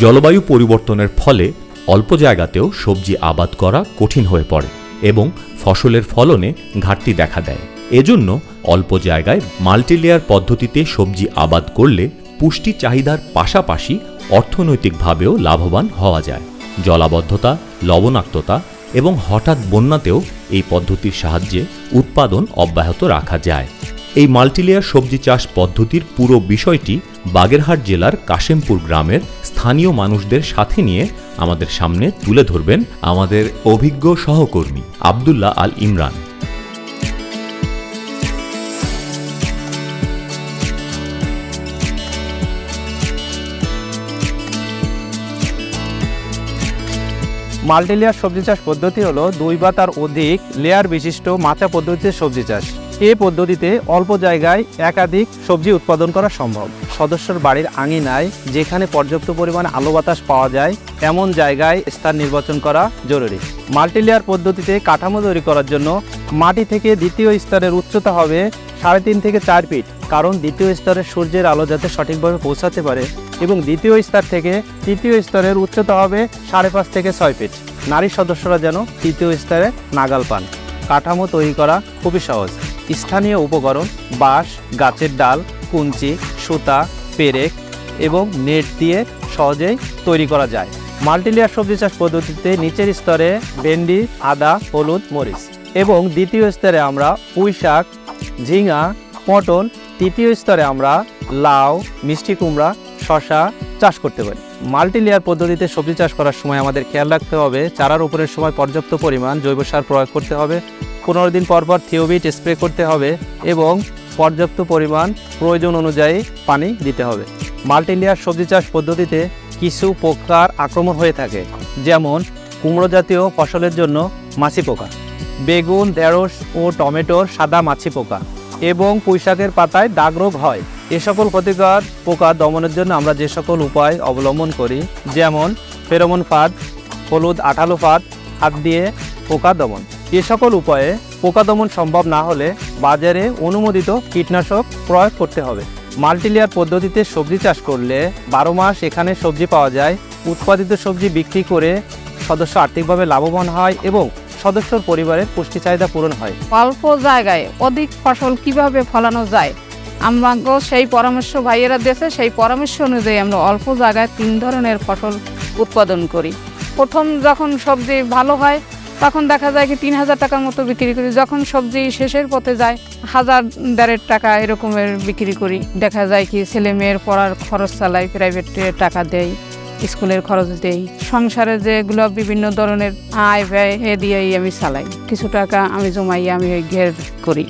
জলবায়ু পরিবর্তনের ফলে অল্প জায়গাতেও সবজি আবাদ করা কঠিন হয়ে পড়ে এবং ফসলের ফলনে ঘাটতি দেখা দেয়। এজন্য অল্প জায়গায় মাল্টিলেয়ার পদ্ধতিতে সবজি আবাদ করলে পুষ্টি চাহিদার পাশাপাশি অর্থনৈতিকভাবেও লাভবান হওয়া যায়। জলাবদ্ধতা, লবণাক্ততা এবং হঠাৎ বন্যাতেও এই পদ্ধতির সাহায্যে উৎপাদন অব্যাহত রাখা যায়। এই মাল্টিলেয়ার সবজি চাষ পদ্ধতির পুরো বিষয়টি বাগেরহাট জেলার কাশেমপুর গ্রামের স্থানীয় মানুষদের সাথে নিয়ে আমাদের সামনে তুলে ধরবেন আমাদের অভিজ্ঞ সহকর্মী আবদুল্লাহ আল ইমরান। মাল্টিলেয়ার সবজি চাষ পদ্ধতি হলো দুই বা তার অধিক লেয়ার বিশিষ্ট মাচা পদ্ধতিতে সবজি চাষ। এই পদ্ধতিতে অল্প জায়গায় একাধিক সবজি উৎপাদন করা সম্ভব। সদস্যর বাড়ির আঙিনায় যেখানে পর্যাপ্ত পরিমাণে আলো বাতাস পাওয়া যায়, এমন জায়গায় স্থান নির্বাচন করা জরুরি। মাল্টিলেয়ার পদ্ধতিতে কাঠামো তৈরি করার জন্য মাটি থেকে দ্বিতীয় স্তরের উচ্চতা হবে সাড়ে তিন থেকে চার ফিট, কারণ দ্বিতীয় স্তরে সূর্যের আলো যাতে সঠিকভাবে পৌঁছাতে পারে এবং দ্বিতীয় স্তর থেকে তৃতীয় স্তরের উচ্চতা হবে সাড়ে পাঁচ থেকে ছয় ফিট। নারী সদস্যরা যেন তৃতীয় স্তরে নাগাল পান। কাঠামো তৈরি করা খুবই সহজ। স্থানীয় উপকরণ বাঁশ, গাছের ডাল, কুঞ্চি, সুতা, পেরেক এবং নেট দিয়ে সহজেই তৈরি করা যায়। মাল্টিলেয়ার সবজি চাষ পদ্ধতিতে নিচের স্তরে ভেন্ডি, আদা, হলুদ, মরিচ এবং দ্বিতীয় স্তরে আমরা পুঁই শাক, ঝিঙা, পটল, তৃতীয় স্তরে আমরা লাউ, মিষ্টি কুমড়া শশা চাষ করতে পারি। মাল্টি লেয়ার পদ্ধতিতে সবজি চাষ করার সময় আমাদের খেয়াল রাখতে হবে, চারার উপরের সময় পর্যাপ্ত পরিমাণ জৈব সার প্রয়োগ করতে হবে পনেরো দিন পরপর পর থিওবিট স্প্রে করতে হবে এবং পর্যাপ্ত পরিমাণ প্রয়োজন অনুযায়ী পানি দিতে হবে। মাল্টি লেয়ার সবজি চাষ পদ্ধতিতে কিছু পোকার আক্রমণ হয়ে থাকে, যেমন কুমড়ো জাতীয় ফসলের জন্য মাছি পোকা, বেগুন, ঢেঁড়স ও টমেটোর সাদা মাছি পোকা এবং পুঁইশাকের পাতায় দাগ রোগ হয়। এ সকল ক্ষতিকর পোকা দমনের জন্য আমরা যে সকল উপায় অবলম্বন করি, যেমন ফেরোমন ফাঁদ, হলুদ আঠালো ফাঁদ হাত দিয়ে পোকা দমন। এ সকল উপায়ে পোকা দমন সম্ভব না হলে বাজারে অনুমোদিত কীটনাশক প্রয়োগ করতে হবে। মাল্টিলেয়ার পদ্ধতিতে সবজি চাষ করলে বারো মাস এখানে সবজি পাওয়া যায়। উৎপাদিত সবজি বিক্রি করে সদস্য আর্থিকভাবে লাভবান হয় এবং সদস্যর পরিবারের পুষ্টি চাহিদা পূরণ হয়। অল্প জায়গায় অধিক ফসল কীভাবে ফলানো যায়? আমাকেও সেই পরামর্শ ভাইয়েরা দিয়েছে সেই পরামর্শ অনুযায়ী আমরা অল্প জায়গায় তিন ধরনের ফসল উৎপাদন করি। প্রথম যখন সবজি ভালো হয় তখন দেখা যায় কি তিন হাজার টাকার মতো বিক্রি করি। যখন সবজি শেষের পথে যায়, হাজার দেড়ের টাকা এরকমের বিক্রি করি। দেখা যায় কি ছেলে মেয়ের পড়ার খরচ চালাই প্রাইভেটে টাকা দেয় স্কুলের খরচ দেই। সংসারে যেগুলো বিভিন্ন ধরনের আয় ব্যয়, এ দিয়েই আমি চালাই। কিছু টাকা আমি জমাই আমি ঘের করি।